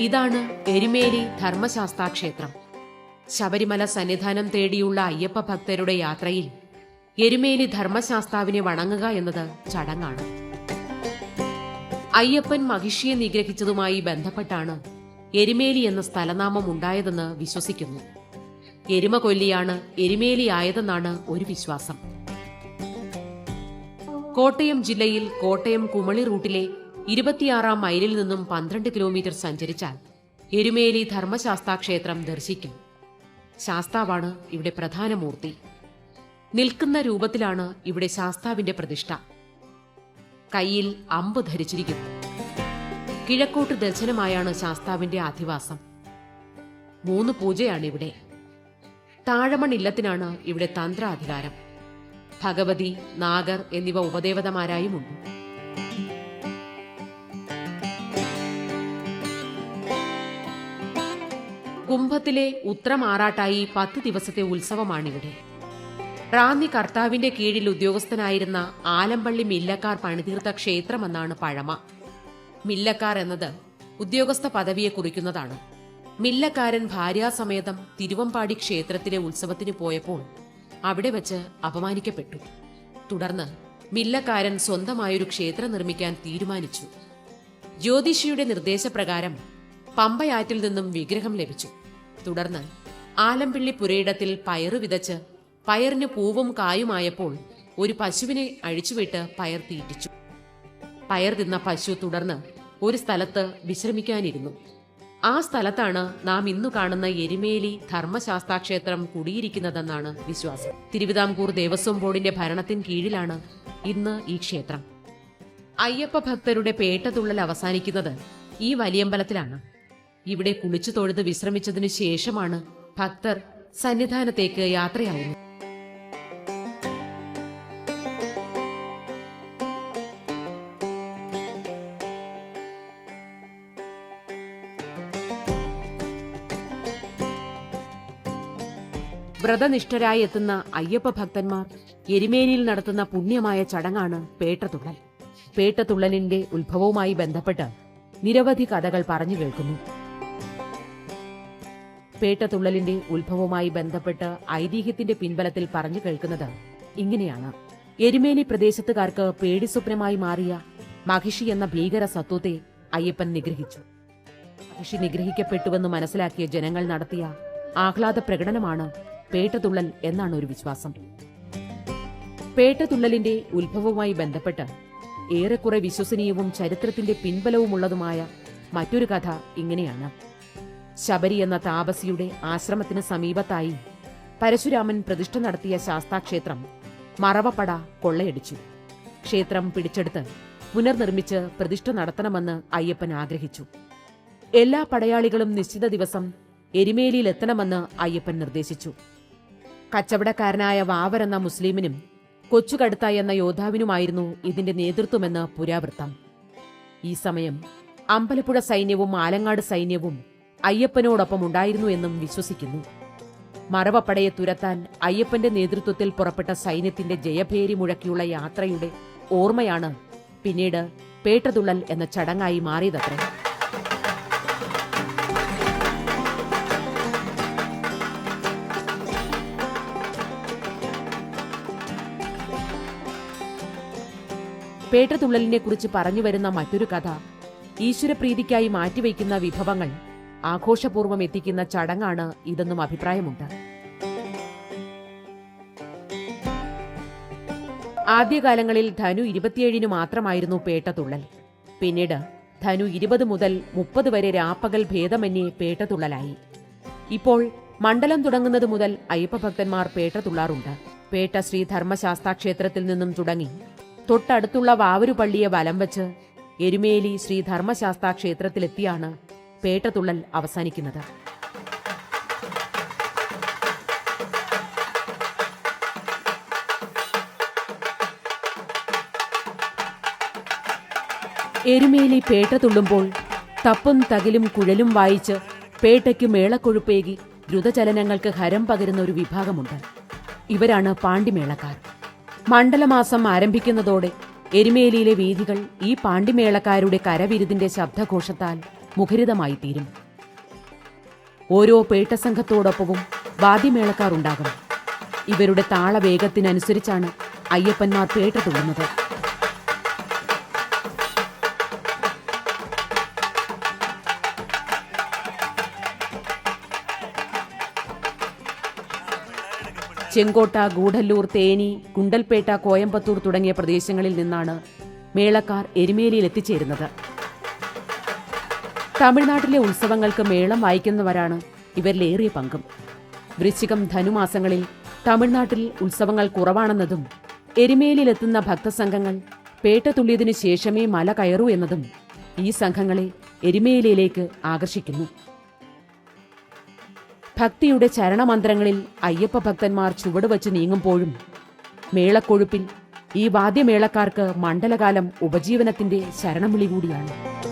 ഇതാണ് എരുമേലി ധർമ്മശാസ്താ ക്ഷേത്രം ശബരിമല സന്നിധാനം തേടിയുള്ള അയ്യപ്പ ഭക്തരുടെ യാത്രയിൽ എരുമേലി ധർമ്മശാസ്താവിനെ വണങ്ങുക എന്നത് ചടങ്ങാണ്. അയ്യപ്പൻ മഹിഷിയെ നിഗ്രഹിച്ചതുമായി ബന്ധപ്പെട്ടാണ് എരുമേലി എന്ന സ്ഥലനാമം ഉണ്ടായതെന്ന് വിശ്വസിക്കുന്നു. എരുമ കൊല്ലിയാണ് എരുമേലി ആയതെന്നാണ് ഒരു വിശ്വാസം. കോട്ടയം ജില്ലയിൽ കോട്ടയം കുമളി റൂട്ടിലെ ഇരുപത്തിയാറാം മൈലിൽ നിന്നും പന്ത്രണ്ട് കിലോമീറ്റർ സഞ്ചരിച്ചാൽ എരുമേലി ധർമ്മശാസ്താ ക്ഷേത്രം ദർശിക്കും. ശാസ്താവാണ് ഇവിടെ പ്രധാന മൂർത്തി. നിൽക്കുന്ന രൂപത്തിലാണ് ഇവിടെ ശാസ്താവിന്റെ പ്രതിഷ്ഠ. കയ്യിൽ അമ്പ് ധരിച്ചിരിക്കുന്നു. കിഴക്കോട്ട് ദർശനമായാണ് ശാസ്താവിന്റെ അധിവാസം മൂന്ന് പൂജയാണ് ഇവിടെ താഴമൺ ഇല്ലത്തിനാണ് ഇവിടെ തന്ത്രാധികാരം. ഭഗവതി നാഗർ എന്നിവ ഉപദേവതമാരായുമുണ്ട്. കുംഭത്തിലെ ഉത്രമാറാട്ടായി പത്ത് ദിവസത്തെ ഉത്സവമാണിവിടെ. റാന്നി കർത്താവിന്റെ കീഴിൽ ഉദ്യോഗസ്ഥനായിരുന്ന ആലമ്പള്ളി മില്ലക്കാർ പണിതീർത്ത ക്ഷേത്രമെന്നാണ് പഴമ. മില്ലക്കാർ എന്നത് ഉദ്യോഗസ്ഥ പദവിയെ കുറിക്കുന്നതാണ്. മില്ലക്കാരൻ ഭാര്യാസമേതം തിരുവമ്പാടി ക്ഷേത്രത്തിലെ ഉത്സവത്തിന് പോയപ്പോൾ അവിടെ വച്ച് അപമാനിക്കപ്പെട്ടു. തുടർന്ന് മില്ലക്കാരൻ സ്വന്തമായൊരു ക്ഷേത്രം നിർമ്മിക്കാൻ തീരുമാനിച്ചു. ജ്യോതിഷിയുടെ നിർദ്ദേശപ്രകാരം പമ്പയാറ്റിൽ നിന്നും വിഗ്രഹം ലഭിച്ചു. തുടർന്ന് ആലമ്പിള്ളി പുരയിടത്തിൽ പയറു വിതച്ച് പയറിന് പൂവും കായുമായപ്പോൾ ഒരു പശുവിനെ അഴിച്ചുവിട്ട് പയർ തീറ്റിച്ചു. പയർ തിന്ന പശു തുടർന്ന് ഒരു സ്ഥലത്ത് വിശ്രമിക്കാനിരുന്നു. ആ സ്ഥലത്താണ് നാം ഇന്നു കാണുന്ന എരുമേലി ധർമ്മശാസ്താ ക്ഷേത്രം കുടിയിരിക്കുന്നതെന്നാണ് വിശ്വാസം. തിരുവിതാംകൂർ ദേവസ്വം ബോർഡിന്റെ ഭരണത്തിൻ കീഴിലാണ് ഇന്ന് ഈ ക്ഷേത്രം. അയ്യപ്പ ഭക്തരുടെ പേട്ടതുള്ളൽ അവസാനിക്കുന്നത് ഈ വലിയമ്പലത്തിലാണ്. ഇവിടെ കുളിച്ചു തൊഴുത് വിശ്രമിച്ചതിനു ശേഷമാണ് ഭക്തർ സന്നിധാനത്തേക്ക് യാത്രയാവുന്നത്. വ്രതനിഷ്ഠരായി എത്തുന്ന അയ്യപ്പ ഭക്തന്മാർ എരിമേനിയിൽ നടത്തുന്ന പുണ്യമായ ചടങ്ങാണ് പേട്ടതുള്ളൽ പേട്ടതുള്ളലിന്റെ ഉത്ഭവവുമായി ബന്ധപ്പെട്ട് നിരവധി കഥകൾ പറഞ്ഞു കേൾക്കുന്നു. പേട്ടതുള്ളലിന്റെ ഉത്ഭവവുമായി ബന്ധപ്പെട്ട് ഐതിഹ്യത്തിന്റെ പിൻബലത്തിൽ പറഞ്ഞു കേൾക്കുന്നത് ഇങ്ങനെയാണ്. എരുമേലി പ്രദേശത്തുകാർക്ക് പേടിസ്വപ്നമായി മാറിയ മഹിഷി എന്ന ഭീകര സത്വത്തെ അയ്യപ്പൻ നിഗ്രഹിച്ചു. മഹിഷി നിഗ്രഹിക്കപ്പെട്ടുവെന്ന് മനസ്സിലാക്കിയ ജനങ്ങൾ നടത്തിയ ആഹ്ലാദ പ്രകടനമാണ് പേട്ടതുള്ളൽ എന്നാണ് ഒരു വിശ്വാസം. പേട്ടതുള്ളലിന്റെ ഉത്ഭവവുമായി ബന്ധപ്പെട്ട് ഏറെക്കുറെ വിശ്വസനീയവും ചരിത്രത്തിന്റെ പിൻബലവുമുള്ളതുമായ മറ്റൊരു കഥ ഇങ്ങനെയാണ്. ശബരി എന്ന താപസിയുടെ ആശ്രമത്തിന് സമീപത്തായി പരശുരാമൻ പ്രതിഷ്ഠ നടത്തിയ ശാസ്താക്ഷേത്രം മറവപ്പട കൊള്ളയടിച്ചു. ക്ഷേത്രം പിടിച്ചെടുത്ത് പുനർനിർമ്മിച്ച് പ്രതിഷ്ഠ നടത്തണമെന്ന് അയ്യപ്പൻ ആഗ്രഹിച്ചു. എല്ലാ പടയാളികളും നിശ്ചിത ദിവസം എരുമേലിയിൽ എത്തണമെന്ന് അയ്യപ്പൻ നിർദ്ദേശിച്ചു. കച്ചവടക്കാരനായ വാവർ എന്ന മുസ്ലിമിനും കൊച്ചുകടുത്ത എന്ന യോദ്ധാവിനുമായിരുന്നു ഇതിന്റെ നേതൃത്വമെന്ന് പുരാവൃത്തം. ഈ സമയം അമ്പലപ്പുഴ സൈന്യവും ആലങ്ങാട് സൈന്യവും അയ്യപ്പനോടൊപ്പം ഉണ്ടായിരുന്നു എന്നും വിശ്വസിക്കുന്നു. മറവപ്പടയെ തുരത്താൻ അയ്യപ്പന്റെ നേതൃത്വത്തിൽ പുറപ്പെട്ട സൈന്യത്തിന്റെ ജയഭേരി മുഴക്കിയുള്ള യാത്രയുടെ ഓർമ്മയാണ് പിന്നീട് പേട്ടതുള്ളൽ എന്ന ചടങ്ങായി മാറിയതത്രേ. പേട്ടതുള്ളലിനെ കുറിച്ച് പറഞ്ഞു വരുന്ന മറ്റൊരു കഥ ഈശ്വരപ്രീതിക്കായി മാറ്റിവെക്കുന്ന വിഭവങ്ങൾ ആഘോഷപൂർവം എത്തിക്കുന്ന ചടങ്ങാണ് ഇതെന്നും അഭിപ്രായമുണ്ട്. ആദ്യകാലങ്ങളിൽ ധനു ഇരുപത്തിയേഴിന് മാത്രമായിരുന്നു പേട്ടതുള്ളൽ. പിന്നീട് ധനു ഇരുപത് മുതൽ മുപ്പത് വരെ രാപ്പകൽ ഭേദമന്യേ പേട്ടതുള്ളലായി. ഇപ്പോൾ മണ്ഡലം തുടങ്ങുന്നത് മുതൽ അയ്യപ്പഭക്തന്മാർ പേട്ടതുള്ളാറുണ്ട്. പേട്ട ശ്രീ ധർമ്മശാസ്താ ക്ഷേത്രത്തിൽ നിന്നും തുടങ്ങി തൊട്ടടുത്തുള്ള വാവരുപള്ളിയെ വലം വച്ച് എരുമേലി ശ്രീ ധർമ്മശാസ്താ ക്ഷേത്രത്തിലെത്തിയാണ് പേട്ടതുള്ളൽ അവസാനിക്കുന്നത്. എരുമേലി പേട്ട തുള്ളുമ്പോൾ തപ്പും തകിലും കുഴലും വായിച്ച് പേട്ടയ്ക്ക് മേളക്കൊഴുപ്പേകി ദ്രുതചലനങ്ങൾക്ക് ഹരം പകരുന്ന ഒരു വിഭാഗമുണ്ട്. ഇവരാണ് പാണ്ടിമേളക്കാർ മണ്ഡലമാസം ആരംഭിക്കുന്നതോടെ എരുമേലിയിലെ വീഥികൾ ഈ പാണ്ടിമേളക്കാരുടെ കരവിരുതിന്റെ ശബ്ദഘോഷത്താൽ മുഖരിതമായി തീരും ഓരോ പേട്ടസംഘത്തോടൊപ്പവും വാദ്യമേളക്കാർ ഉണ്ടാകും ഇവരുടെ താളവേഗത്തിനനുസരിച്ചാണ് അയ്യപ്പന്മാർ പേട്ട തുള്ളുന്നത്. ചെങ്കോട്ട ഗൂഢല്ലൂർ തേനി ഗുണ്ടൽപേട്ട കോയമ്പത്തൂർ തുടങ്ങിയ പ്രദേശങ്ങളിൽ നിന്നാണ് മേളക്കാർ എരുമേലിയിൽ എത്തിച്ചേരുന്നത്. തമിഴ്നാട്ടിലെ ഉത്സവങ്ങൾക്ക് മേളം വായിക്കുന്നവരാണ് ഇവരിലേറിയ പങ്കും. വൃശ്ചികം ധനുമാസങ്ങളിൽ തമിഴ്നാട്ടിൽ ഉത്സവങ്ങൾ കുറവാണെന്നതും എരുമേലിയിലെത്തുന്ന ഭക്തസംഘങ്ങൾ പേട്ട തുള്ളിയതിനു ശേഷമേ മല കയറൂ എന്നതും ഈ സംഘങ്ങളെ എരുമേലിയിലേക്ക് ആകർഷിക്കുന്നു. ഭക്തിയുടെ ചരണമന്ത്രങ്ങളിൽ അയ്യപ്പ ഭക്തന്മാർ ചുവടുവച്ച് നീങ്ങുമ്പോഴും മേളക്കൊഴുപ്പിൽ ഈ വാദ്യമേളക്കാർക്ക് മണ്ഡലകാലം ഉപജീവനത്തിന്റെ ശരണം വിളി കൂടിയാണ്.